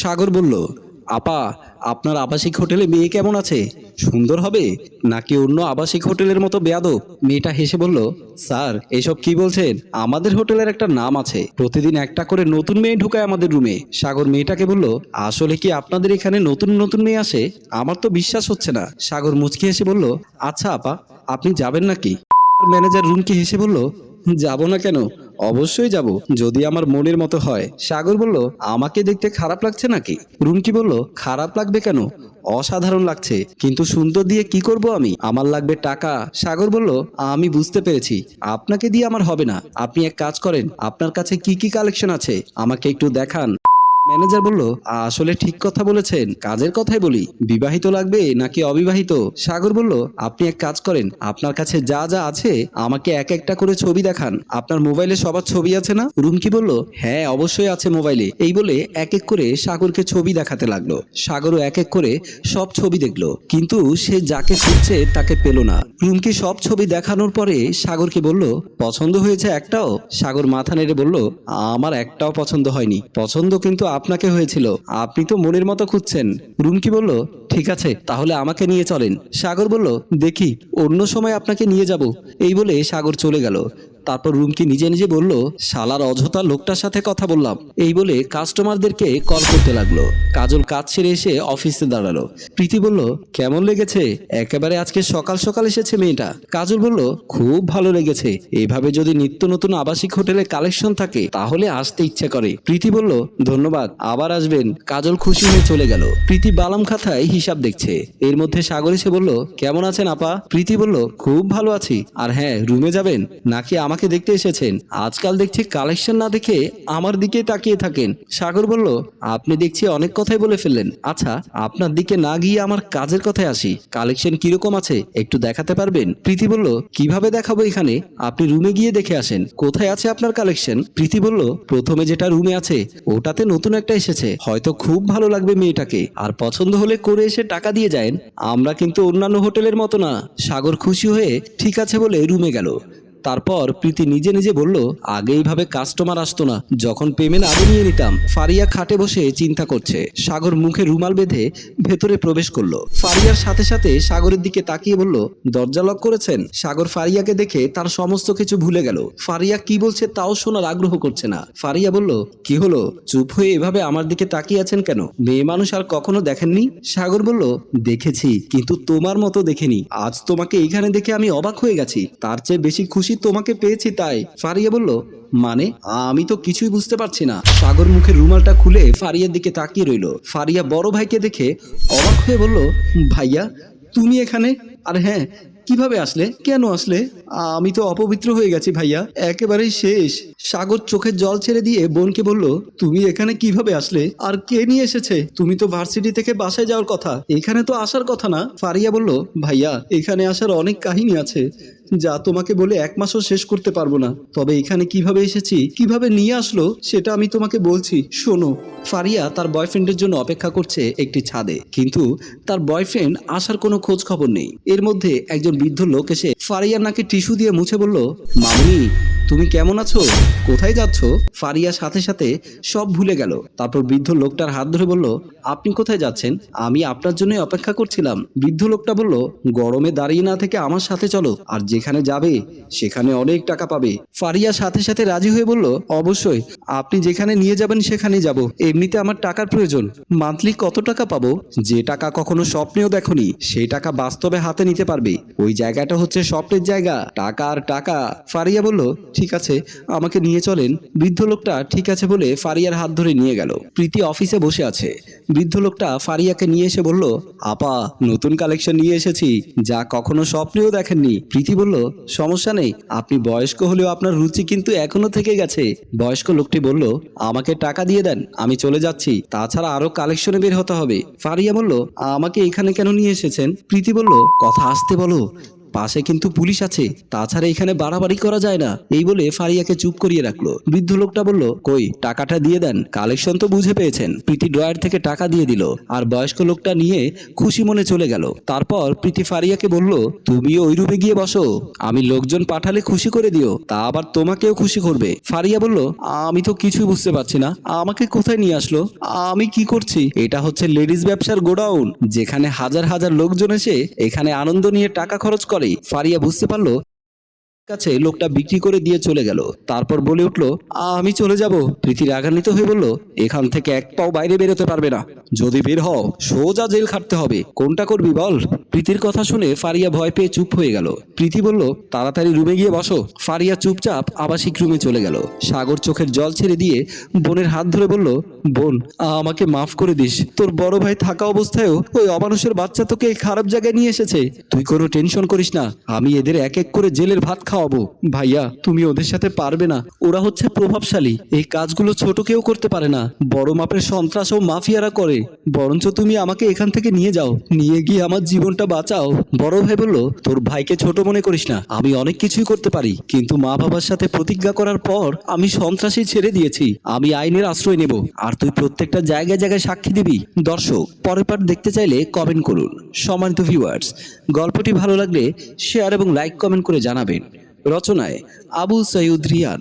সাগর বলল, আপা, আপনার আবাসিক হোটেলে মেয়ে কেমন আছে? সুন্দর হবে? নাকি অন্য আবাসিক হোটেলের মতো বেয়াদব? মেয়েটা হেসে বলল, স্যার, এসব কি বলছেন? আমাদের হোটেলের একটা নাম আছে। প্রতিদিন একটা করে নতুন মেয়ে ঢুকায় আমাদের রুমে। সাগর মেয়েটাকে বলল, আসলে কি আপনাদের এখানে নতুন নতুন মেয়ে আসে? আমার তো বিশ্বাস হচ্ছে না। সাগর মুচকি হেসে বলল আচ্ছা আপা, আপনি যাবেন নাকি? ম্যানেজার রুমকে হেসে বলল, যাব না কেন? অবশ্যই যাব। যদি আমার মনের মতো হয়। সাগর বলল, আমাকে দেখতে খারাপ লাগছে নাকি? রুমকি বলল, খারাপ লাগবে কেন? অসাধারণ লাগছে। কিন্তু সুন্দর দিয়ে কি করব আমি? আমার লাগবে টাকা। সাগর বলল, আমি বুঝতে পেরেছি। আপনাকে দিয়ে আমার হবে না। আপনি এক কাজ করেন। আপনার কাছে কি কি কালেকশন আছে? আমাকে একটু দেখান। ম্যানেজার বলল আসলে ঠিক কথা বলেছেন, কাজের কথাই বলি। বিবাহিত লাগবে নাকি অবিবাহিত? সাগর বলল, আপনি এক কাজ করেন, আপনার কাছে যা যা আছে, আমাকে এক একটা করে ছবি দেখান। আপনার মোবাইলে সবার ছবি আছে না? রুমকি বলল হ্যাঁ অবশ্যই আছে মোবাইলে। এই বলে এক এক করে সাগরকে ছবি দেখাতে লাগল। সাগরও এক এক করে সব ছবি দেখল। কিন্তু সে যাকে খুঁজছে তাকে পেল না। রুমকি সব ছবি দেখানোর পরে সাগরকে বলল, পছন্দ হয়েছে একটাও? সাগর মাথা নেড়ে বলল, আমার একটাও পছন্দ হয়নি। পছন্দ কিন্তু আপনাকে হয়েছিল। আপনি তো মনের মতো খুঁজছেন। রুমকি বলল? ঠিক আছে, তাহলে আমাকে নিয়ে চলেন। সাগর বলল, দেখি, অন্য সময় আপনাকে নিয়ে যাব। এই বলে সাগর চলে গেল। তারপর রুমকি নিজে নিজে বলল, শালার অযথা লোকটার সাথে কথা বললাম। এই বলে কাস্টমারদেরকে কল করতে লাগল। কাজল কাজ ছেড়ে এসে অফিসে দাঁড়াল। প্রীতি বলল, কেমন লেগেছে? একেবারে আজকে সকাল সকাল এসেছে মেয়েটা। কাজল বলল, খুব ভালো লেগেছে। এভাবে যদি নিত্য নতুন আবাসিক হোটেলে কালেকশন থাকে, তাহলে আসতে ইচ্ছা করে। প্রীতি বলল, ধন্যবাদ, আবার আসবেন। কাজল খুশি হয়ে চলে গেল। প্রীতি বালাম খাতায় হিসাব দেখছে। এর মধ্যে সাগর এসে বলল, কেমন আছেন আপা? প্রীতি বলল, খুব ভালো আছি। আর হ্যাঁ রুমে যাবেন? নাকি আমাকে দেখতে এসেছেন। আজকাল দেখছি কালেকশন না দেখে আমার দিকে তাকিয়ে থাকেন। সাগর বলল, আপনি দেখছি অনেক কথাই বলে ফেললেন। আচ্ছা আপনার দিকে না গিয়ে আমার কাজের কথায় আসি। কালেকশন কীরকম আছে, একটু দেখাতে পারবেন? প্রীতি বলল, কীভাবে দেখাবো এখানে? আপনি রুমে গিয়ে দেখে আসেন। কোথায় আছে আপনার কালেকশন প্রীতি বলল, প্রথমে যেটা রুমে আছে, ওটাতে নতুন একটা এসেছে। হয়তো খুব ভালো লাগবে মেয়েটাকে। আর পছন্দ হলে করে এসে টাকা দিয়ে যায়েন। আমরা কিন্তু অন্যান্য হোটেলের মতো না। সাগর খুশি হয়ে, ঠিক আছে বলে রুমে গেল। তারপর প্রীতি নিজে নিজে বলল, আগে এইভাবে কাস্টমার আসতো না। যখন পেমেন্ট আগে নিয়ে নিতাম, ফারিয়া খাটে বসে চিন্তা করছে। সাগর মুখে রুমাল বেঁধে ভেতরে প্রবেশ করল। ফারিয়ার সাথে সাথে সাগরের দিকে তাকিয়ে বলল, দরজা লক করেছেন? সাগর ফারিয়াকে দেখে তার সমস্ত কিছু ভুলে গেল। ফারিয়া কি বলছে তাও শোনার আগ্রহ করছে না। ফারিয়া বলল, কি হলো? চুপ হয়ে এভাবে আমার দিকে তাকিয়ে আছেন কেন? মেয়ে মানুষ আর কখনো দেখেননি? সাগর বলল, দেখেছি, কিন্তু তোমার মতো দেখেনি। আজ তোমাকে এইখানে দেখে আমি অবাক হয়ে গেছি। তার চেয়ে বেশি খুশি তোমাকে পেয়েছি তাই, ফারিয়া বলল মানে? আমি তো কিছুই বুঝতে পারছি না। সাগর মুখের রুমালটা খুলে ফারিয়ার দিকে তাকিয়ে রইল। ফারিয়া বড় ভাইকে দেখে অবাক হয়ে বলল, ভাইয়া, তুমি এখানে? আর হ্যাঁ কীভাবে আসলে? কেন আসলে? আমি তো অপবিত্র হয়ে গেছি ভাইয়া। একেবারেই শেষ। সাগর চোখের জল ছেড়ে দিয়ে বোনকে বলল, তুমি এখানে কীভাবে আসলে? আর কে নিয়ে এসেছে? তুমি তো ভার্সিটি থেকে বাসায় যাওয়ার কথা। এখানে তো আসার কথা না? ফারিয়া বলল, ভাইয়া, এখানে আসার অনেক কাহিনী আছে, যা তোমাকে বলে এক মাসও শেষ করতে পারব না। তবে এখানে কীভাবে এসেছি, কীভাবে নিয়ে আসলো, সেটা আমি তোমাকে বলছি। শোনো। ফারিয়া তার বয়ফ্রেন্ডের জন্য অপেক্ষা করছে একটি ছাদে। কিন্তু তার বয়ফ্রেন্ড আসার কোনো খোঁজ খবর নেই। এর মধ্যে একজন বৃদ্ধ লোক এসে ফারিয়ার নাকে টিস্যু দিয়ে মুছে বলল, মামনি, তুমি কেমন আছো? কোথায় যাচ্ছ? ফারিয়া সাথে সাথে সব ভুলে গেল। তারপর বৃদ্ধ লোকটার হাত ধরে বলল, আপনি কোথায় যাচ্ছেন? আমি আপনার জন্য অপেক্ষা করছিলাম। বৃদ্ধ লোকটা বলল, গরমে দাঁড়িয়ে না থেকে আমার সাথে চলো, আর যেখানে যাবে, সেখানে অনেক টাকা পাবে। ফারিয়া সাথে সাথে রাজি হয়ে বলল, অবশ্যই, আপনি যেখানে নিয়ে যাবেন সেখানে যাব। এমনিতে আমার টাকার প্রয়োজন। মান্থলি কত টাকা পাবো? যে টাকা কখনো স্বপ্নেও দেখনি সেই টাকা বাস্তবে হাতে নিতে পারবে। ওই জায়গাটা হচ্ছে স্বপ্নের জায়গা। টাকা আর টাকা। ফারিয়া বলল, ঠিক আছে, আমাকে নিয়ে চলেন। বৃদ্ধ লোকটা, ঠিক আছে বলে ফারিয়ার হাত ধরে নিয়ে গেল। প্রীতি অফিসে বসে আছে। বৃদ্ধ লোকটা ফারিয়াকে নিয়ে এসে বলল, আপা, নতুন কালেকশন নিয়ে এসেছি। যা কখনো স্বপ্নেও দেখেননি। প্রীতি বলল, সমস্যা নেই। আপনি বয়স্ক হলেও আপনার রুচি কিন্তু এখনও থেকে গেছে। বয়স্ক লোকটি বলল, আমাকে টাকা দিয়ে দেন, আমি চলে যাচ্ছি। তাছাড়া আরও কালেকশনে বের হতে হবে। ফারিয়া বলল, আমাকে এখানে কেন নিয়ে এসেছেন? প্রীতি বলল, কথা আসতে বলো। পাশে কিন্তু পুলিশ আছে। তাছাড়া এখানে বাড়াবাড়ি করা যায় না। এই বলে ফারিয়াকে চুপ করিয়ে রাখল। বৃদ্ধ লোকটা বলল, কই, টাকাটা দিয়ে দেন। কালেকশন তো বুঝে পেয়েছেন। প্রীতি ড্রয়ার থেকে টাকা দিয়ে দিল। আর বয়স্ক লোকটা নিয়ে খুশি মনে চলে গেল। তারপর প্রীতি ফারিয়াকে বলল, তুমিও ওই রুমে গিয়ে বসো। আমি লোকজন পাঠালে খুশি করে দিও। তা আবার তোমাকেও খুশি করবে। ফারিয়া বলল, আমি তো কিছুই বুঝতে পারছি না। আমাকে কোথায় নিয়ে আসলো? আমি কি করছি? এটা হচ্ছে লেডিস ব্যবসার গোডাউন। যেখানে হাজার হাজার লোকজন এসে এখানে আনন্দ নিয়ে টাকা খরচ করে। ফারিয়া বুঝতে পারল কাছে লোকটা বিক্রি করে দিয়ে চলে গেল। তারপর বলে উঠল, আমি চলে যাব। প্রীতি রাগান্বিত হয়ে বলল, এখান থেকে এক পাও বাইরে বেরোতে পারবে না। যদি বের হও, সোজা জেল খাটতে হবে। কোনটা করবি বল? প্রীতির কথা শুনে ফারিয়া ভয় পেয়ে চুপ হয়ে গেল। প্রীতি বলল, তাড়াতাড়ি রুমে গিয়ে বসো। ফারিয়া চুপচাপ আবাসিক রুমে চলে গেল। সাগর চোখের জল ছেড়ে দিয়ে বোনের হাত ধরে বলল, বোন, আমাকে মাফ করে দিস। তোর বড় ভাই থাকা অবস্থায়ও ওই অমানুষের বাচ্চা তোকে খারাপ জায়গায় নিয়ে এসেছে। তুই কোনো টেনশন করিস না। আমি এদের এক এক করে জেলের ভাত খাওয়াবো। ভাইয়া, তুমি ওদের সাথে পারবে না। ওরা হচ্ছে প্রভাবশালী। এই কাজগুলো ছোট কেউ করতে পারে না। বড় মাপের সন্ত্রাস ও মাফিয়ারা করে। বরঞ্চ তুমি আমাকে এখান থেকে নিয়ে যাও। নিয়ে গিয়ে আমার জীবনটা বাঁচাও। বড় ভাই বলল, তোর ভাইকে ছোট মনে করিস না। আমি অনেক কিছুই করতে পারি। কিন্তু মা বাবার সাথে প্রতিজ্ঞা করার পর আমি সন্ত্রাসী ছেড়ে দিয়েছি। আমি আইনের আশ্রয় নেব। আর তুই প্রত্যেকটা জায়গায় জায়গায় সাক্ষী দিবি। দর্শক, পরের পার দেখতে চাইলে কমেন্ট করুন। সম্মানিত ভিউয়ার্স গল্পটি ভালো লাগলে শেয়ার এবং লাইক কমেন্ট করে জানাবেন। রচনায় আবু সৈয়দ রিয়ান।